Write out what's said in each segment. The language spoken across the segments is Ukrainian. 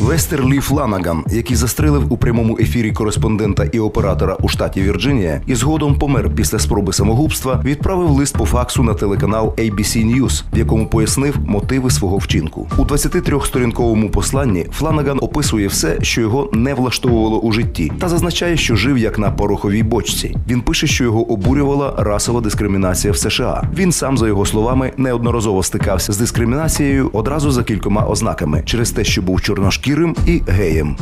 Сильвестр Лі Фланаган, який застрелив у прямому ефірі кореспондента і оператора у штаті Вірджинія, і згодом помер після спроби самогубства, відправив лист по факсу на телеканал ABC News, в якому пояснив мотиви свого вчинку. У 23-сторінковому посланні Фланаган описує все, що його не влаштовувало у житті, та зазначає, що жив як на пороховій бочці. Він пише, що його обурювала расова дискримінація в США. Він сам, за його словами, неодноразово стикався з дискримінацією одразу за кількома ознаками через те, що був чорношкірим і геєм.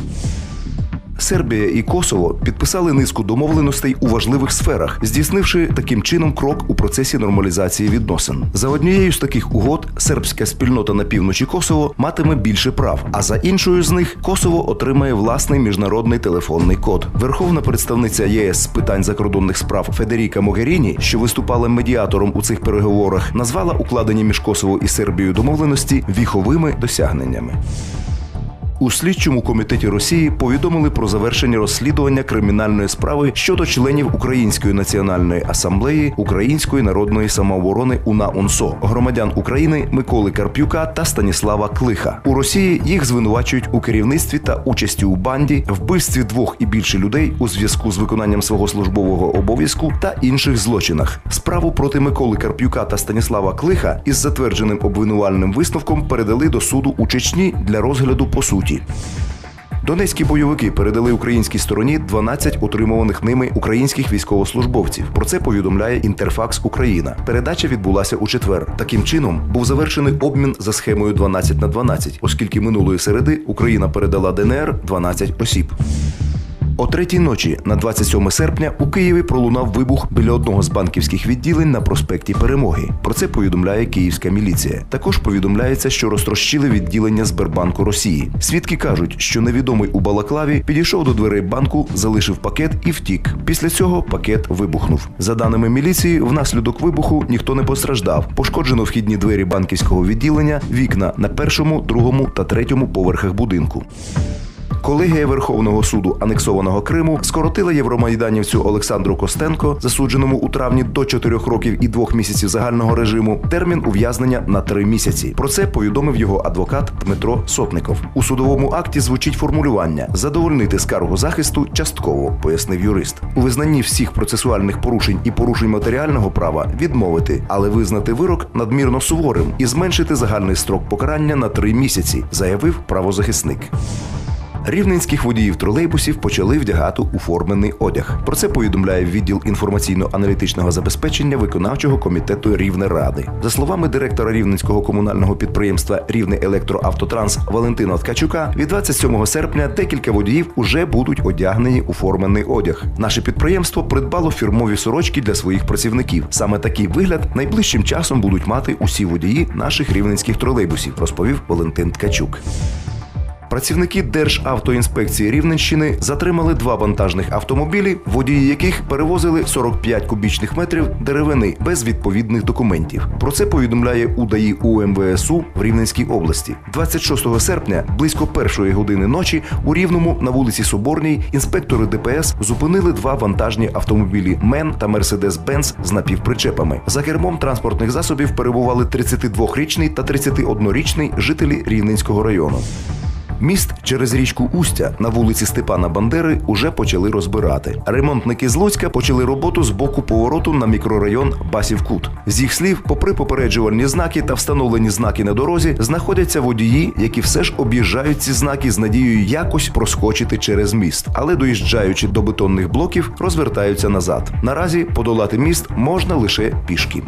Сербія і Косово підписали низку домовленостей у важливих сферах, здійснивши таким чином крок у процесі нормалізації відносин. За однією з таких угод сербська спільнота на півночі Косово матиме більше прав, а за іншою з них Косово отримає власний міжнародний телефонний код. Верховна представниця ЄС з питань закордонних справ Федеріка Могеріні, що виступала медіатором у цих переговорах, назвала укладені між Косово і Сербією домовленості віховими досягненнями. У слідчому комітеті Росії повідомили про завершення розслідування кримінальної справи щодо членів Української національної асамблеї Української народної самооборони УНА УНСО, громадян України Миколи Карпюка та Станіслава Клиха. У Росії їх звинувачують у керівництві та участі у банді, вбивстві двох і більше людей у зв'язку з виконанням свого службового обов'язку та інших злочинах. Справу проти Миколи Карпюка та Станіслава Клиха із затвердженим обвинувальним висновком передали до суду у Чечні для розгляду по суті. Донецькі бойовики передали українській стороні 12 утримуваних ними українських військовослужбовців. Про це повідомляє Інтерфакс Україна. Передача відбулася у четвер. Таким чином був завершений обмін за схемою 12 на 12, оскільки минулої середи Україна передала ДНР 12 осіб. О третій ночі на 27 серпня у Києві пролунав вибух біля одного з банківських відділень на проспекті Перемоги. Про це повідомляє київська міліція. Також повідомляється, що розтрощили відділення Сбербанку Росії. Свідки кажуть, що невідомий у Балаклаві підійшов до дверей банку, залишив пакет і втік. Після цього пакет вибухнув. За даними міліції, внаслідок вибуху ніхто не постраждав. Пошкоджено вхідні двері банківського відділення, вікна на першому, другому та третьому поверхах будинку. Колегія Верховного суду анексованого Криму скоротила євромайданівцю Олександру Костенко, засудженому у травні до 4 років і 2 місяців загального режиму, термін ув'язнення на 3 місяці. Про це повідомив його адвокат Дмитро Сотников. У судовому акті звучить формулювання задовольнити скаргу захисту частково, пояснив юрист. У визнанні всіх процесуальних порушень і порушень матеріального права відмовити, але визнати вирок надмірно суворим і зменшити загальний строк покарання на 3 місяці, заявив правозахисник. Рівненських водіїв тролейбусів почали вдягати у формений одяг. Про це повідомляє відділ інформаційно-аналітичного забезпечення виконавчого комітету Рівне Ради. За словами директора рівненського комунального підприємства Рівне Електроавтотранс Валентина Ткачука, від 27 серпня декілька водіїв уже будуть одягнені у формений одяг. Наше підприємство придбало фірмові сорочки для своїх працівників. Саме такий вигляд найближчим часом будуть мати усі водії наших рівненських тролейбусів, розповів Валентин Ткачук. Працівники Державтоінспекції Рівненщини затримали два вантажних автомобілі, водії яких перевозили 45 кубічних метрів деревини без відповідних документів. Про це повідомляє УДАІ УМВСУ в Рівненській області. 26 серпня, близько першої години ночі, у Рівному на вулиці Соборній інспектори ДПС зупинили два вантажні автомобілі Мен та Мерседес-Бенц з напівпричепами. За кермом транспортних засобів перебували 32-річний та 31-річний жителі Рівненського району. Міст через річку Устя на вулиці Степана Бандери уже почали розбирати. Ремонтники з Луцька почали роботу з боку повороту на мікрорайон Басівкут. З їх слів, попри попереджувальні знаки та встановлені знаки на дорозі, знаходяться водії, які все ж об'їжджають ці знаки з надією якось проскочити через міст, але доїжджаючи до бетонних блоків, розвертаються назад. Наразі подолати міст можна лише пішки.